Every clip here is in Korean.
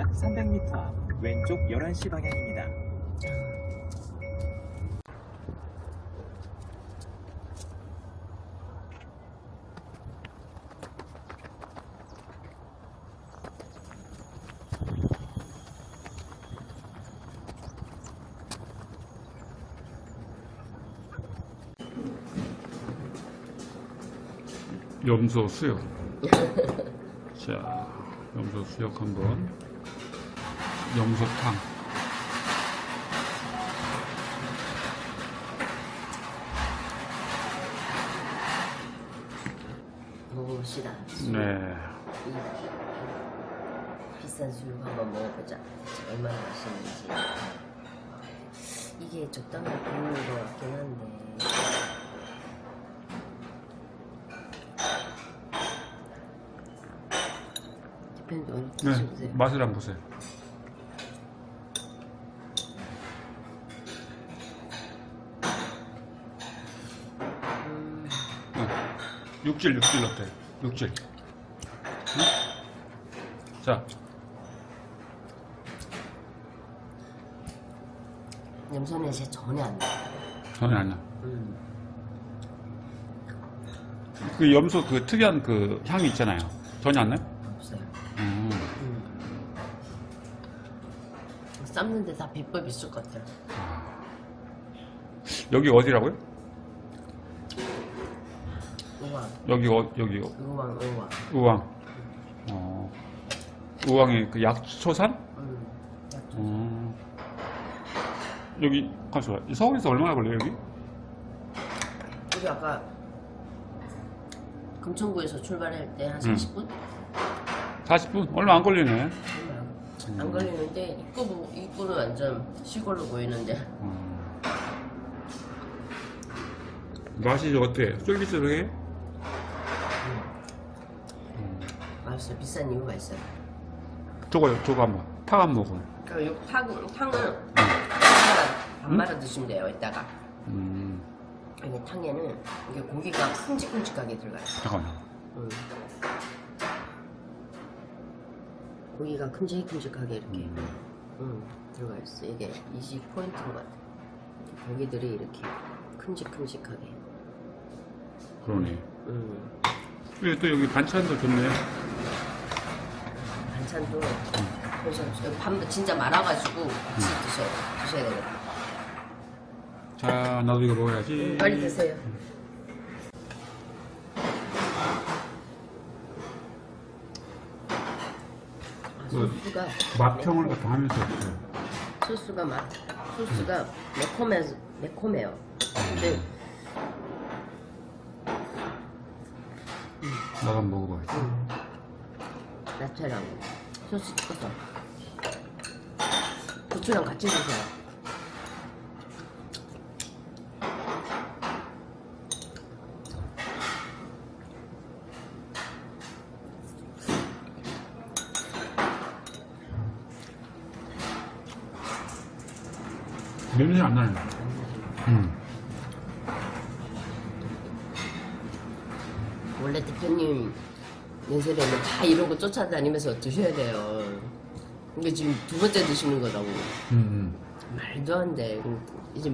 약 300m 앞 왼쪽 11시 방향입니다. 염소 수육. 자, 염소 수육 한번. 염소탕. 먹어봅시다. 네. 이 비싼 수육 한번 먹어보자. 얼마나 맛있는지. 이게 적당한 비율인 것 같긴 한데. 네. 맛을 한번 보세요. 육질, 육질 어때? 육질. 응? 자, 냄새 냄새 전혀 안 나. 전혀 안 나. 음. 그 염소 그 특이한 그 향이 있잖아요. 전혀 안 나요? 없어요. 음. 음. 삶는데 다 비법이 있을 것 같아요. 여기 어디라고요? 여기 어, 여기 우왕, 우왕. 우왕. 어. 우왕의 그 약초산? 음. 어. 여기 가서 서울에서 얼마나 걸려요 여기? 우리 아까 금천구에서 출발할 때 한 음. 40분? 40분? 얼마 안 걸리네. 안 걸리는데 입구, 입구는 완전 시골로 보이는데 어. 맛이 어때? 쫄깃쫄깃해? 맛있어요. 비싼 이유가 있어요. 저거요, 저거 한번. 탕 한번 먹어. 그러니까 이 탕, 탕은 반 음? 말아 드시면 돼요. 이따가 음, 여기 탕에는 이게 고기가 큼직큼직하게 들어가요. 잠깐만. 음. 고기가 큼직큼직하게 이렇게 음. 음, 들어가 있어. 이게 이식 포인트인 것 같아. 고기들이 이렇게 큼직큼직하게. 그러네. 음. 그리고 또 여기 반찬도 좋네. 반찬도 그래서 밥 진짜 말아가지고 같이 드셔야 드셔야 되겠다. 자, 나도 이거 먹어야지. 빨리 드세요. 아, 소스가 맛평을 갖다 하면서 없어요. 소스가 맛 소스가 매콤해 매콤해요. 근데 한번 먹어봐야지. 음, 야채랑 소스 찍어서 고추랑 같이 드세요. 냄새 안 나네. 음. 원래 대표님 연세대는 다 이러고 쫓아다니면서 드셔야 돼요. 근데 지금 두 번째 드시는 거라고. 음, 말도 안 돼. 이제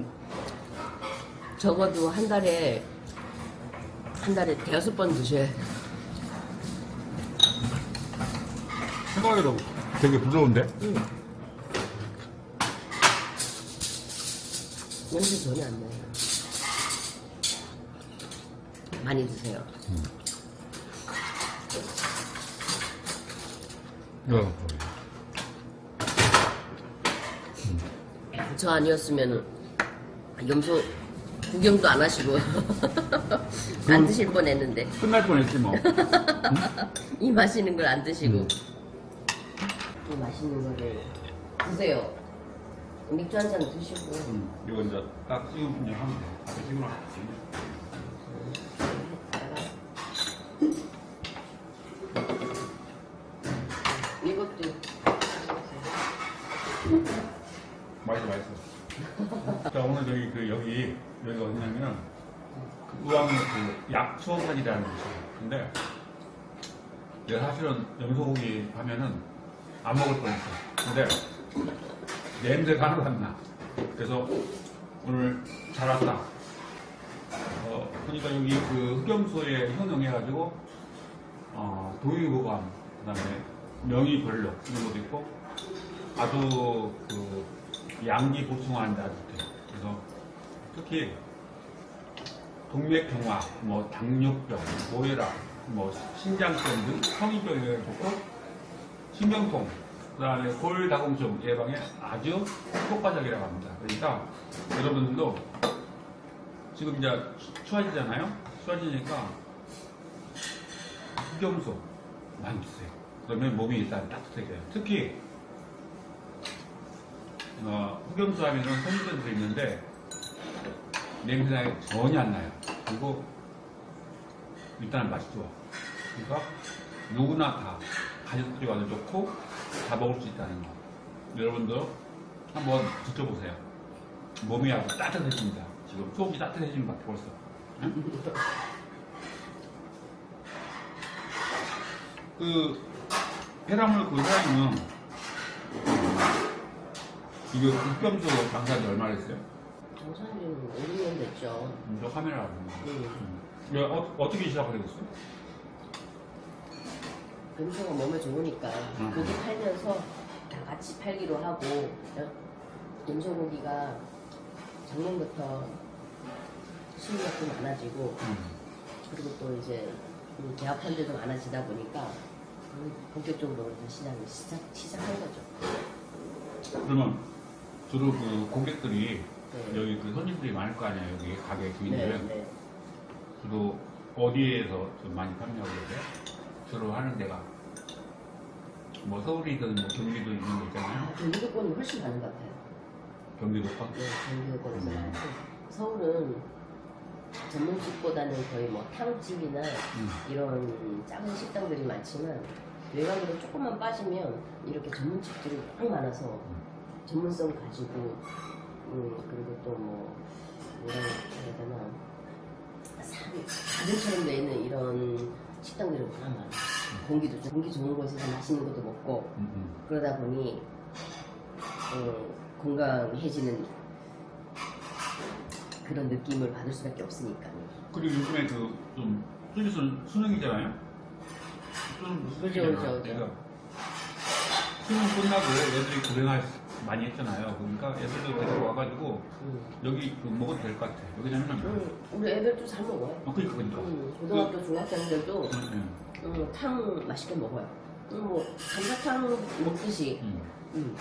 적어도 한 달에 한 달에 대여섯 번 드셔야 돼. 생각해도 되게 부드러운데? 응. 냄새 전혀 안 나요. 많이 드세요. 어. 저 아니었으면 염소 구경도 안 하시고 안 드실 뻔했는데 끝날 뻔했지 뭐. 이 맛있는 걸 안 드시고 이 맛있는 거를 드세요. 맥주 한 잔 드시고 음, 이거 이제 딱 찍으면 그냥 하면 돼. 찍으면 이것도 맛있어, 맛있어. 자, 오늘 저기 그 여기 여기가 어디냐면은 그 의왕 그 약초산이라는 곳이에요. 근데 내가 사실은 염소고기 하면은 안 먹을 뻔했어. 근데 냄새가 하나도 안 나. 그래서 오늘 잘 왔다. 어, 그러니까 여기 그 흑염소에 현응해가지고 어, 도유보감, 그 다음에 명이별록 이런 것도 있고 아주 그 양기 보충하는 데 아주 좋대요. 그래서 특히 동맥경화, 뭐 당뇨병, 고혈압, 뭐 신장병 등 성인병에 좋고 신경통, 그다음에 골다공증 예방에 아주 효과적이라고 합니다. 그러니까 여러분들도 지금 이제 추- 추워지잖아요. 추워지니까 흑염소 많이 드세요. 그러면 몸이 일단 따뜻해져요. 특히 어, 흑염소 하면은 성분들이 있는데 냄새가 전혀 안 나요. 그리고 일단 맛이 좋아. 그러니까 누구나 다 가족들이 와도 좋고 다 먹을 수 있다는 거. 여러분도 한번 드셔보세요. 몸이 아주 따뜻해집니다. 지금 속이 따뜻해진 것 같아 벌써. 응? 그 해랑물 그 사장님은 이거 국경소 장사한 지 얼마나 됐어요? 정사님 5, 6년 됐죠. 음, 저 카메라 보는 거. 음. 어, 어떻게 시작하게 됐어요? 금소가 몸에 좋으니까 음. 고기 팔면서 다 같이 팔기로 하고 금소고기가 작년부터 수입額많아지고 음. 그리고 또 이제 그 계약한 데도 많아지다 보니까 음, 본격적으로 시장을 시작, 시작한 거죠. 그러면 주로 그 고객들이 네. 여기 그 손님들이 많을 거 아니에요 여기 가게 네, 주인들 네. 주로 어디에서 좀 많이 판매하고 계세요? 주로 하는 데가 뭐 서울이든 뭐 경기도 있는 거 있잖아요 경기도권이 훨씬 많은 것 같아요. 경기도권 네, 경기도권에서 음. 많고 서울은 전문집보다는 거의 뭐 탕집이나 음. 이런 작은 식당들이 많지만 외곽으로 조금만 빠지면 이렇게 전문집들이 너무 많아서 전문성 가지고 음, 그리고 또뭐 뭐라 해야 되나 돼 있는 이런 식당들이 워낙 많아. 공기도 좋- 공기 좋은 곳에서 맛있는 것도 먹고 음, 음. 그러다 보니 어, 건강해지는 그런 느낌을 받을 수밖에 없으니까. 그리고 요즘에 그좀 수리순 수능이잖아요 좀 그죠, 그죠, 그죠. 그러니까 수능 끝나고 애들이 고생할 많이 했잖아요 그러니까 애들도 데리고 와가지고 음. 여기 그 먹어도 될 것 같아 여기냐면 음, 우리 애들도 잘 먹어요. 아 그러니까 그러니까 음, 고등학교 중학생들도 음, 음. 음, 탕 맛있게 먹어요. 음, 뭐 감자탕 먹듯이 음. 음,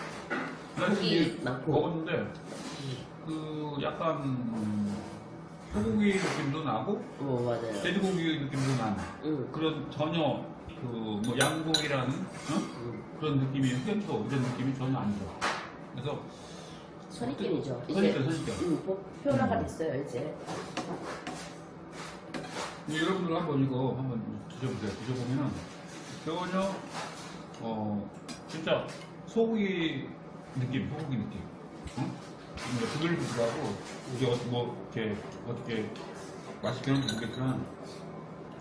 나 고기 이게 많고. 먹었는데 음. 그 약간 음, 소고기 느낌도 나고 어 맞아요. 돼지고기 느낌도 나는 음, 그런 전혀 그 뭐 양고기라는 어? 음. 그런 느낌이 흑염소 이런 느낌이 전혀 안 들어. 그래서 선입견이죠. 이제 선입견 선입견. 음, 뭐, 표현화가 됐어요 이제. 근데 여러분들 한번 이거 한번 드셔보세요. 드셔보면은 전혀 어 진짜 소고기 느낌, 소고기 느낌. 응? 뭔가 부들부들하고 이게 어- 뭐 이렇게 어떻게 맛있게 하는지 모르겠지만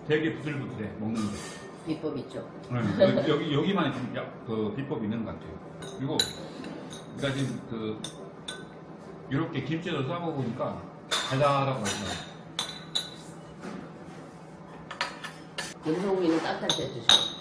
되게 부들부들해 먹는데. 비법 있죠. 네, 여기, 여기 여기만 좀 야- 그 비법이 있는 것 같아요. 그리고 그러니까 지금 그 이렇게 김치를 싸 먹으니까 달달하고 맛있어요. 염소고기는 따뜻할 때 드시고.